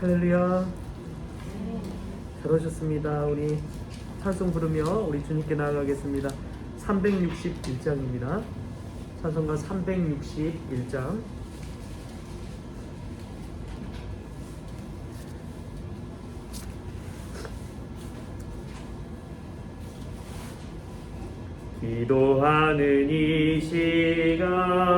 할렐루야. 잘 오셨습니다. 우리 찬송 부르며 우리 주님께 나아가겠습니다. 361장입니다. 찬송가 361장. 기도하는 이 시간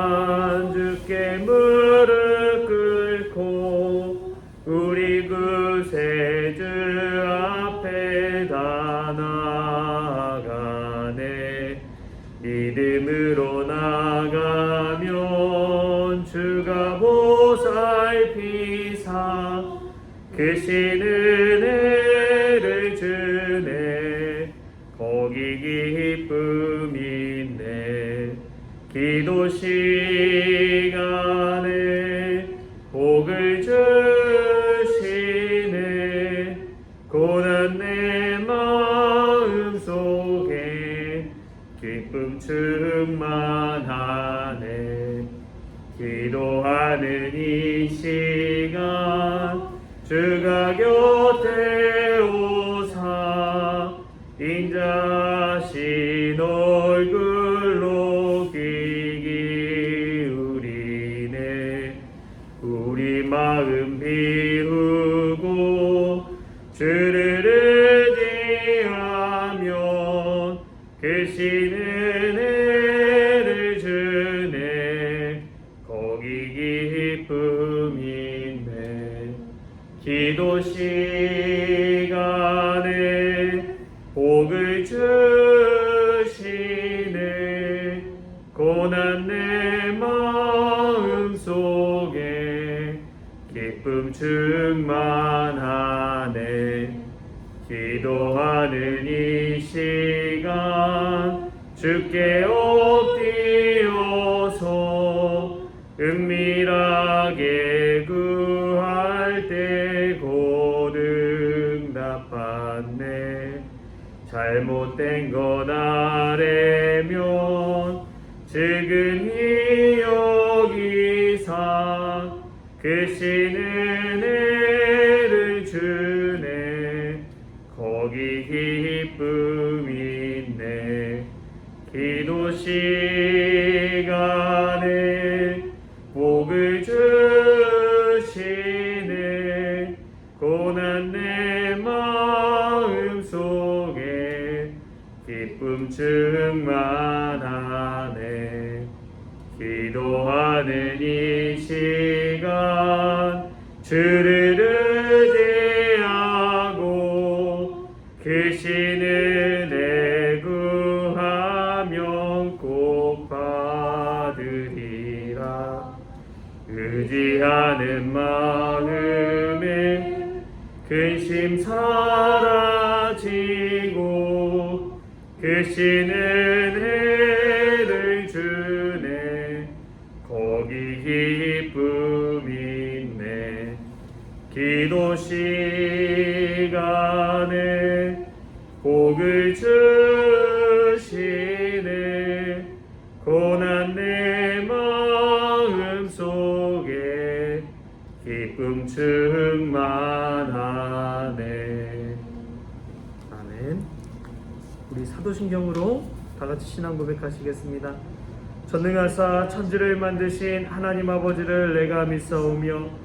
크신 은혜를 주네. 거기 기쁨 있네. 기도 시간에 기도 시간에 복을 주시네. 고난 내 마음 속에 기쁨 충만하네. 기도하는 이 시간 주께 엎드려서 은밀하게 못된 것 아래면 지금이 여기사 크신 은혜를 주네. 거기 기쁨 있네. 기도 시간 충만하네. 기도하는 이 시간 주를 의지하고 크신 은 기도 시간에 복을 주시네. 고난 내 마음 속에 기쁨 충만하네. 아멘. 우리 사도신경으로 다 같이 신앙 고백하시겠습니다. 전능하사 천지를 만드신 하나님 아버지를 내가 믿사오며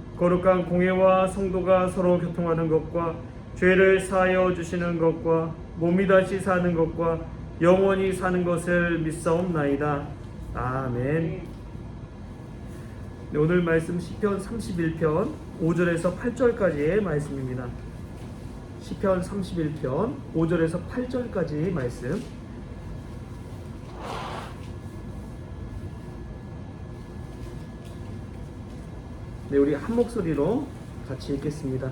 거룩한 공예와 성도가 서로 교통하는 것과 죄를 사하여 주시는 것과 몸이 다시 사는 것과 영원히 사는 것을 믿사옵나이다. 아멘. 네, 오늘 말씀 시편 31편 5절에서 8절까지의 말씀입니다. 시편 31편 5절에서 8절까지 말씀 네, 우리 한 목소리로 같이 읽겠습니다.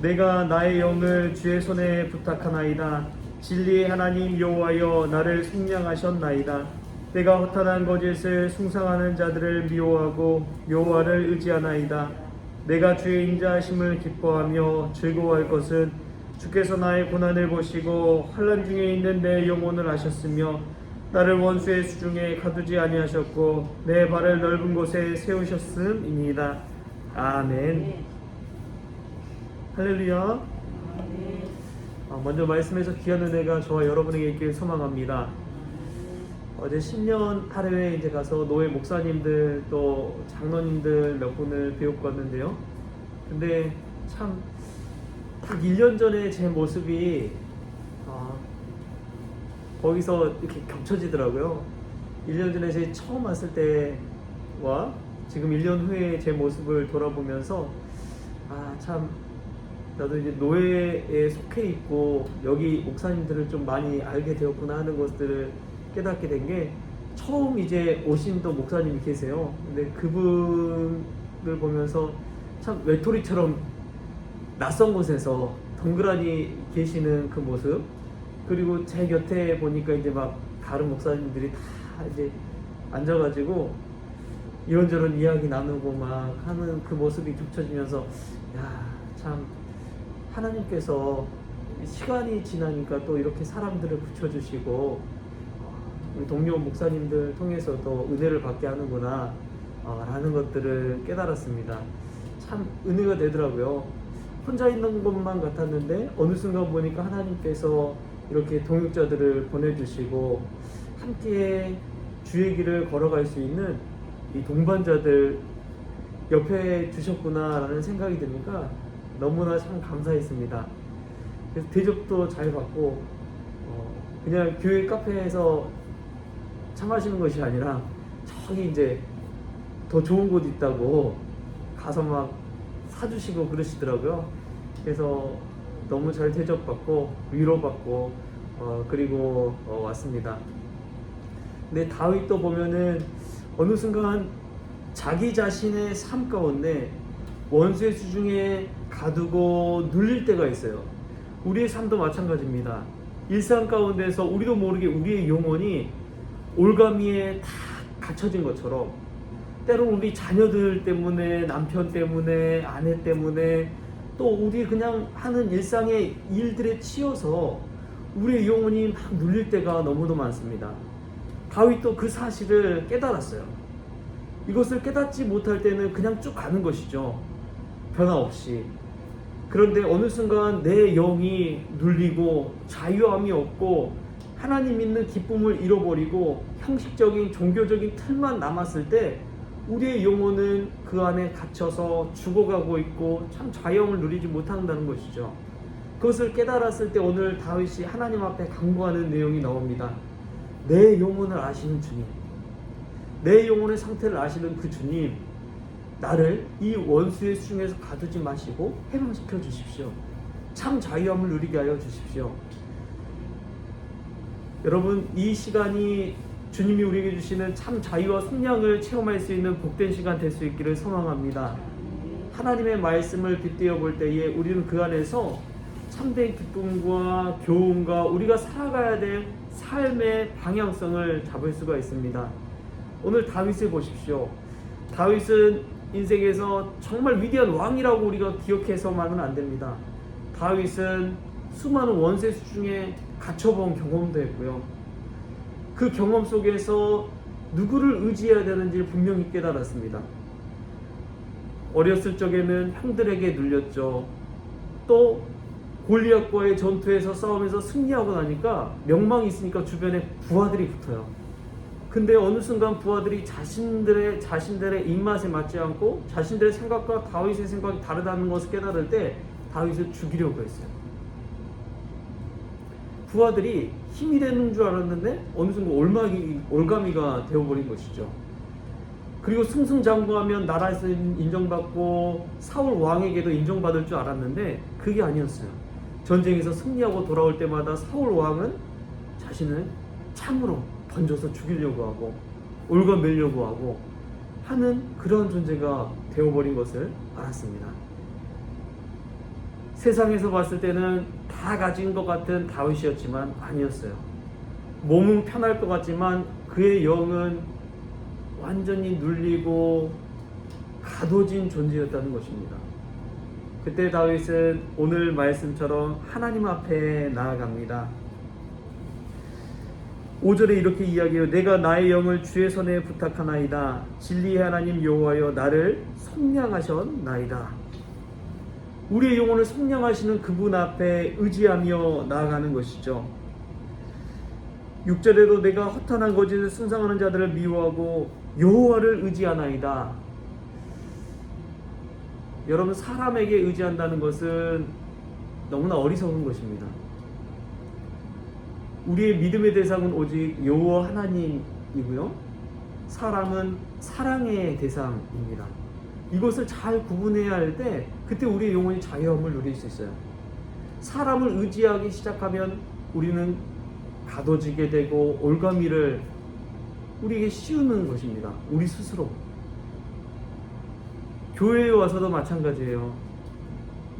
내가 나의 영을 주의 손에 부탁하나이다. 진리의 하나님 여호와여 나를 속량하셨나이다. 내가 허탄한 거짓을 숭상하는 자들을 미워하고 여호와를 의지하나이다. 내가 주의 인자하심을 기뻐하며 즐거워할 것은 주께서 나의 고난을 보시고 환란 중에 있는 내 영혼을 아셨으며 나를 원수의 수중에 가두지 아니하셨고 내 발을 넓은 곳에 세우셨음이니이다. 아멘. 할렐루야. 아, 먼저 말씀에서 귀한 은혜가 저와 여러분에게 있길 소망합니다. 어제 10년 하루에 이제 가서 노예 목사님들 또 장로님들 몇 분을 배우고 왔는데요. 근데 참 딱 1년 전에 제 모습이 아, 거기서 이렇게 겹쳐지더라고요. 1년 전에 제 처음 왔을 때와 지금 1년 후에 제 모습을 돌아보면서 아 참 나도 이제 노예에 속해 있고 여기 목사님들을 좀 많이 알게 되었구나 하는 것들을 깨닫게 된 게 처음 이제 오신 또 목사님이 계세요. 근데 그분을 보면서 참 외톨이처럼 낯선 곳에서 덩그러니 계시는 그 모습 그리고 제 곁에 보니까 이제 막 다른 목사님들이 다 이제 앉아가지고 이런저런 이야기 나누고 막 하는 그 모습이 겹쳐지면서 야 참 하나님께서 시간이 지나니까 또 이렇게 사람들을 붙여주시고 어, 우리 동료 목사님들 통해서도 은혜를 받게 하는구나 어, 라는 것들을 깨달았습니다. 참 은혜가 되더라고요. 혼자 있는 것만 같았는데 어느 순간 보니까 하나님께서 이렇게 동역자들을 보내주시고 함께 주의 길을 걸어갈 수 있는 이 동반자들 옆에 주셨구나라는 생각이 드니까 너무나 참 감사했습니다. 그래서 대접도 잘 받고 어, 그냥 교회 카페에서 차 마시는 것이 아니라 저기 이제 더 좋은 곳 있다고 가서 막 사주시고 그러시더라고요. 그래서 너무 잘 대접받고 위로받고 어, 그리고 어, 왔습니다. 근데 다윗도 보면은 어느 순간 자기 자신의 삶 가운데 원수의 수중에 가두고 눌릴 때가 있어요. 우리의 삶도 마찬가지입니다. 일상 가운데서 우리도 모르게 우리의 영혼이 올가미에 다 갇혀진 것처럼 때로는 우리 자녀들 때문에 남편 때문에 아내 때문에 또 우리 그냥 하는 일상의 일들에 치여서 우리의 영혼이 막 눌릴 때가 너무도 많습니다. 다윗도 그 사실을 깨달았어요. 이것을 깨닫지 못할 때는 그냥 쭉 가는 것이죠. 변화 없이. 그런데 어느 순간 내 영이 눌리고 자유함이 없고 하나님 믿는 기쁨을 잃어버리고 형식적인 종교적인 틀만 남았을 때 우리의 영혼은 그 안에 갇혀서 죽어가고 있고 참 자유함을 누리지 못한다는 것이죠. 그것을 깨달았을 때 오늘 다윗이 하나님 앞에 강구하는 내용이 나옵니다. 내 영혼을 아시는 주님, 내 영혼의 상태를 아시는 그 주님, 나를 이 원수의 수중에서 가두지 마시고 해방시켜 주십시오. 참 자유함을 누리게 하여 주십시오. 여러분, 이 시간이 주님이 우리에게 주시는 참 자유와 속량을 체험할 수 있는 복된 시간 될 수 있기를 소망합니다. 하나님의 말씀을 빗대어 볼 때에 우리는 그 안에서 참된 기쁨과 교훈과 우리가 살아가야 될 삶의 방향성을 잡을 수가 있습니다. 오늘 다윗을 보십시오. 다윗은 인생에서 정말 위대한 왕이라고 우리가 기억해서만은 안 됩니다. 다윗은 수많은 원세 수 중에 갇혀본 경험도 했고요. 그 경험 속에서 누구를 의지해야 되는지 분명히 깨달았습니다. 어렸을 적에는 형들에게 눌렸죠. 또 골리앗과의 전투에서 싸우면서 승리하고 나니까 명망이 있으니까 주변에 부하들이 붙어요. 근데 어느 순간 부하들이 자신들의 자신들의 입맛에 맞지 않고 자신들의 생각과 다윗의 생각이 다르다는 것을 깨달을 때 다윗을 죽이려고 했어요. 부하들이 힘이 되는 줄 알았는데 어느 순간 올마기 올가미가 되어버린 것이죠. 그리고 승승장구하면 나라에서 인정받고 사울 왕에게도 인정받을 줄 알았는데 그게 아니었어요. 전쟁에서 승리하고 돌아올 때마다 사울 왕은 자신을 참으로 던져서 죽이려고 하고 올가매려고 하고 하는 그런 존재가 되어버린 것을 알았습니다. 세상에서 봤을 때는 다 가진 것 같은 다윗이었지만 아니었어요. 몸은 편할 것 같지만 그의 영은 완전히 눌리고 가둬진 존재였다는 것입니다. 그때 다윗은 오늘 말씀처럼 하나님 앞에 나아갑니다. 5절에 이렇게 이야기해요. 내가 나의 영을 주의 손에 부탁하나이다. 진리의 하나님 여호와여 나를 속량하셨나이다. 우리의 영혼을 속량하시는 그분 앞에 의지하며 나아가는 것이죠. 6절에도 내가 허탄한 거짓을 순상하는 자들을 미워하고 여호와를 의지하나이다. 여러분 사람에게 의지한다는 것은 너무나 어리석은 것입니다. 우리의 믿음의 대상은 오직 여호와 하나님이고요. 사람은 사랑의 대상입니다. 이것을 잘 구분해야 할 때 그때 우리의 영혼이 자유함을 누릴 수 있어요. 사람을 의지하기 시작하면 우리는 가둬지게 되고 올가미를 우리에게 씌우는 것입니다. 우리 스스로. 교회에 와서도 마찬가지예요.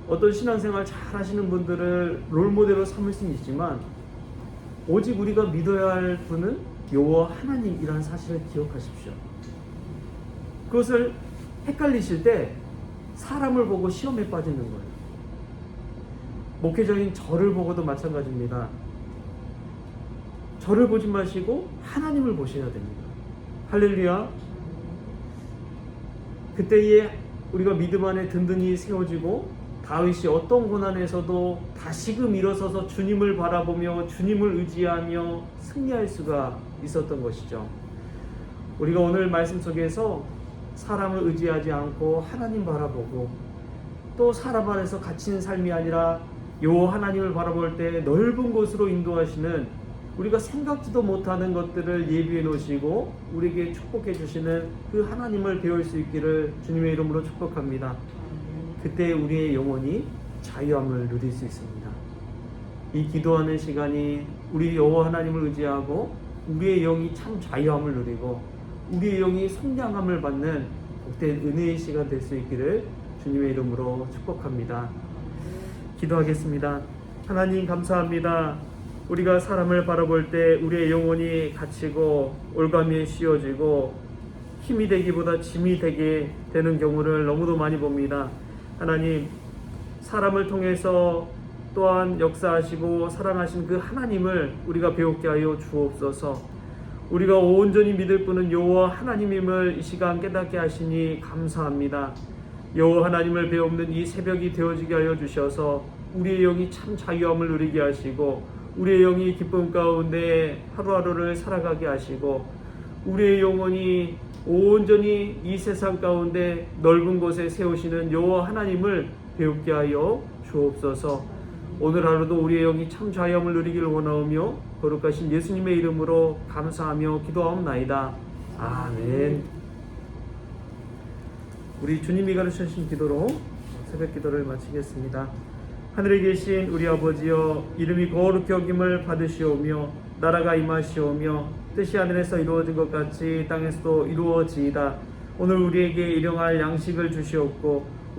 어떤 신앙생활 잘 하시는 분들을 롤모델로 삼을 수는 있지만 오직 우리가 믿어야 할 분은 여호와 하나님이라는 사실을 기억하십시오. 그것을 헷갈리실 때 사람을 보고 시험에 빠지는 거예요. 목회적인 저를 보고도 마찬가지입니다. 저를 보지 마시고 하나님을 보셔야 됩니다. 할렐루야. 그때에 우리가 믿음 안에 든든히 세워지고 다윗이 어떤 고난에서도 다시금 일어서서 주님을 바라보며 주님을 의지하며 승리할 수가 있었던 것이죠. 우리가 오늘 말씀 속에서 사람을 의지하지 않고 하나님 바라보고 또 사람 안에서 갇힌 삶이 아니라 요 하나님을 바라볼 때 넓은 곳으로 인도하시는 우리가 생각지도 못하는 것들을 예비해 놓으시고 우리에게 축복해 주시는 그 하나님을 배울 수 있기를 주님의 이름으로 축복합니다. 그때 우리의 영혼이 자유함을 누릴 수 있습니다. 이 기도하는 시간이 우리 여호와 하나님을 의지하고 우리의 영이 참 자유함을 누리고 우리의 영이 성장함을 받는 복된 은혜의 시간 될 수 있기를 주님의 이름으로 축복합니다. 기도하겠습니다. 하나님 감사합니다. 우리가 사람을 바라볼 때 우리의 영혼이 갇히고 올가미에 씌워지고 힘이 되기보다 짐이 되게 되는 경우를 너무도 많이 봅니다. 하나님 사람을 통해서 또한 역사하시고 사랑하신 그 하나님을 우리가 배우게 하여 주옵소서. 우리가 온전히 믿을 분은 여호와 하나님임을 이 시간 깨닫게 하시니 감사합니다. 여호와 하나님을 배우는 이 새벽이 되어지게 하여 주셔서 우리의 영이 참 자유함을 누리게 하시고 우리의 영이 기쁨 가운데 하루하루를 살아가게 하시고 우리의 영혼이 온전히 이 세상 가운데 넓은 곳에 세우시는 여호와 하나님을 배우게 하여 주옵소서. 오늘 하루도 우리의 영이 참 자유함을 누리기를 원하오며 거룩하신 예수님의 이름으로 감사하며 기도하옵나이다. 아멘. 우리 주님이 가르치신 기도로 새벽 기도를 마치겠습니다. 하늘에 계신 우리 아버지여 이름이 거룩히 여김을 받으시오며 나라가 임하시오며 뜻이 하늘에서 이루어진 것 같이 땅에서도 이루어지이다. 오늘 우리에게 일용할 양식을 주시옵고